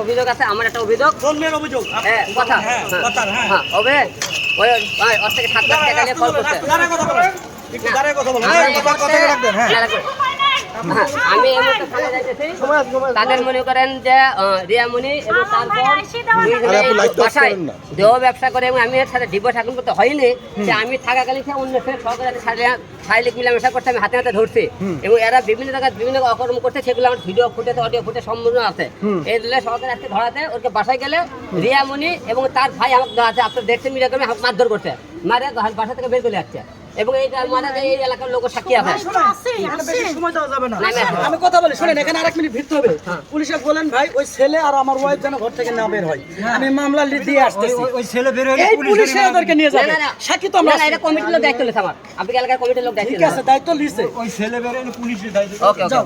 অভিযোগ আছে আমার একটা অভিযোগ। ধর্মের অভিযোগ। হ্যাঁ কথা। হ্যাঁ হ্যাঁ। হ্যাঁ। হ্যাঁ হবে? ওই ওর থেকে সাত লাখ টাকা নিয়ে কল কথা কথা কথা রাখবেন। হ্যাঁ, আমি থানায় যাইতেছি। তাদের মনে করেন যে রিয়ামণি এবং তারপর বাসায় দেহ ব্যবসা করে এবং আমি এর সাথে ডিভোর্স এখন করতে হয়নি। যে আমি থাকাকালীন সে অন্য সে শারীরিক মিলামেশা করতে আমি হাতে হাতে ধরছি। এবং এরা বিভিন্ন জায়গায় বিভিন্ন অকর্ম করছে সেগুলো আমার ভিডিও ফুটেজ অডিও ফুটেজ সম্পূর্ণ আছে। এই দিলে সরকার আজকে ধরাতে ওকে বাসায় গেলে রিয়ামণি এবং তার ভাই আমাকে ধরাতে আপনার মিডিয়া কর্মী আমাকে মারধর করছে। মারে বাসা থেকে বের করে যাচ্ছে এবং এই মানে এই এলাকার লোক সাক্ষী আছে। সময় দেওয়া যাবে না। আমি কথা বলি শুনেন এখানে আরেক মিনিট ভিড়তে হবে। পুলিশে বলেন ভাই ওই ছেলে আর আমার ওয়াইফ যেন ঘর থেকে না বের হয়। আমি মামলা দিয়ে আসতেছি। ওই ছেলে বের হলে পুলিশে ওদেরকে নিয়ে যাবে। সাক্ষী তো আমরা এটা কমিটির লোক দায়িত্ব নিয়েছে আমার। আপনি এলাকার কমিটির লোক দায়িত্ব ঠিক আছে দায়িত্ব লিছে ওই ছেলে বের হলে পুলিশের দায়িত্ব। ওকে ওকে। যাও।